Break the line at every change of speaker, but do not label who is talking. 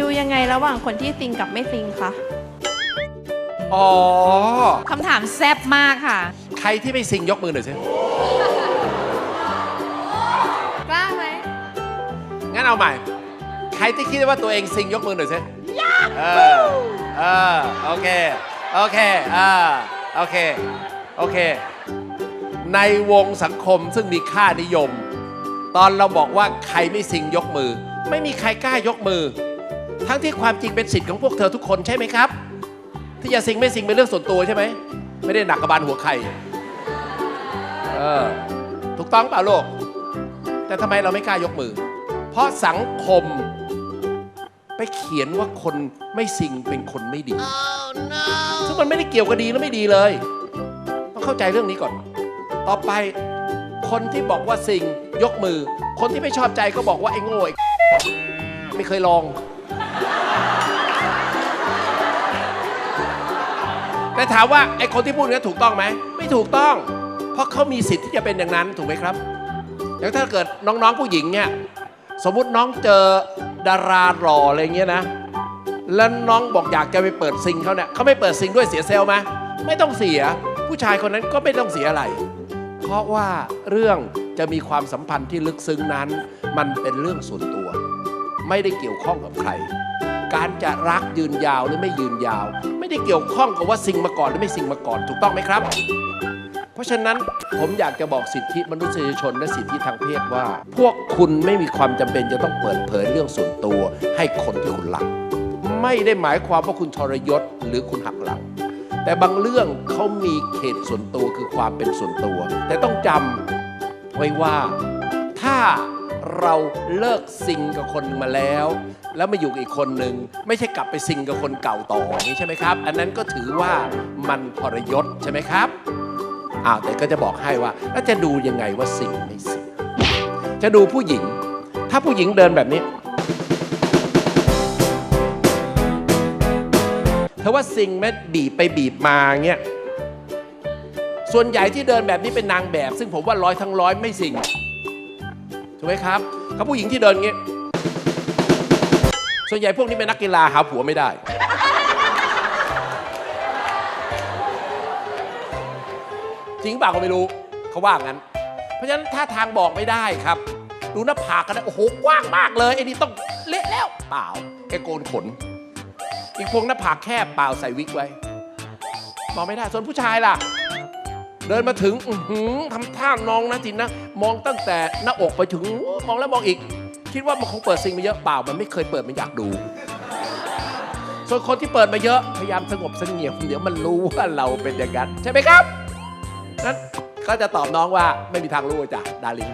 ดูยังไงระหว่างคนที่ซิงกับไม่ซิงคะ
อ๋อ
คำถามแซ่บมากค่ะ
ใครที่ไม่ซิงยกมือหน่อยสิ
กล้าไหม
งั้นเอาใหม่ ใครที่คิดว่าตัวเองซิงยกมือหน่อยสิเออเออโอเค โอเคอ่าโอเค โอเค ในวงสังคมซึ่งมีค่านิยม ตอนเราบอกว่าใครไม่ซิงยกมือ ไม่มีใครกล้ายกมือ ทั้งที่ความจริงเป็นสิทธิ์ของพวกเธอทุกคนใช่ไหมครับ ที่จะซิงไม่ซิงเป็นเรื่องส่วนตัวใช่ไหม ไม่ได้หนักกระบาลหัวใครเออถูกต้องเปล่าโลก แต่ทำไมเราไม่กล้ายกมือ เพราะสังคมไปเขียนว่าคนไม่ซิงเป็นคนไม่ดีซึ่งมันไม่ได้เกี่ยวกับดีและไม่ดีเลย ต้องเข้าใจเรื่องนี้ก่อน ต่อไปคนที่บอกว่าซิงยกมือ คนที่ไม่ชอบใจก็บอกว่าไอ้โง่ไอ้ไม่เคยลอง แต่ถามว่าไอ้คนที่พูดนี้ถูกต้องไหมไม่ถูกต้อง เพราะเขามีสิทธิ์ที่จะเป็นอย่างนั้นถูกไหมครับอย่างถ้าเกิดน้องๆผู้หญิงเนี่ยสมมุติน้องเจอดาราหล่ออะไรเงี้ยนะ แล้วน้องบอกอยากจะไปเปิดซิงเขาเนี่ยเขาไม่เปิดซิงด้วยเสียเซลล์ไหมไม่ต้องเสีย ผู้ชายคนนั้นก็ไม่ต้องเสียอะไร เพราะว่าเรื่องจะมีความสัมพันธ์ที่ลึกซึ้งนั้น มันเป็นเรื่องส่วนตัว ไม่ได้เกี่ยวข้องกับใคร การจะรักยืนยาวหรือไม่ยืนยาว ไม่ได้เกี่ยวข้องกับว่าซิงมาก่อนหรือไม่ซิงมาก่อนถูกต้องไหมครับ เพราะฉะนั้นผมอยากจะบอกสิทธิมนุษยชนและสิทธิทางเพศว่า พวกคุณไม่มีความจำเป็นจะต้องเปิดเผยเรื่องส่วนตัว ให้คนที่คุณรัก ไม่ได้หมายความว่าคุณทรยศหรือคุณหักหลัง แต่บางเรื่องเขามีเขตส่วนตัวคือความเป็นส่วนตัว แต่ต้องจำไว้ว่าถ้า เราเลิกซิงกับคนมาแล้ว แล้วมาอยู่กับอีกคนหนึ่งไม่ใช่กลับไปซิงกับคนเก่าต่ออย่างนี้ใช่ไหมครับ อันนั้นก็ถือว่ามันทรยศใช่ไหมครับอ้าวแต่ก็จะบอกให้ว่าแล้วจะดูยังไงว่าสิ่งไม่สิ่งจะดูผู้หญิง ถ้าผู้หญิงเดินแบบนี้เธอว่าสิ่งแม่บีบไปบีบมาเงี้ยส่วนใหญ่ที่เดินแบบนี้เป็นนางแบบ ซึ่งผมว่าร้อยทั้งร้อยไม่สิ่ง ถูกไหมครับเขาผู้หญิงที่เดินเงี้ยส่วนใหญ่พวกนี้เป็นนักกีฬาหาผัวไม่ได้ จริงเปล่าก็ไม่รู้เขาว่างั้น เพราะฉะนั้นถ้าทางบอกไม่ได้ครับ ดูหน้าผากกันนะโอ้โหกว้างมากเลยไอ้นี่ต้องเละแล้วเปล่าแกโกนขน อีกพวงหน้าผากแคบเปล่าใส่วิกไว้มองไม่ได้ส่วนผู้ชายล่ะ เดินมาถึงอื้อหือทำท่านองนะจินนะ มองตั้งแต่หน้าอกไปถึงมองแล้วมองอีก คิดว่ามันคงเปิดซิงมาเยอะเปล่า มันไม่เคยเปิดมันอยากดู ส่วนคนที่เปิดมาเยอะพยายามสงบเสงี่ยมเดี๋ยวมันรู้ว่าเราเป็นอย่างนั้นใช่ไหมครับนั้นก็จะตอบน้องว่าไม่มีทางรู้จ้ะดาริง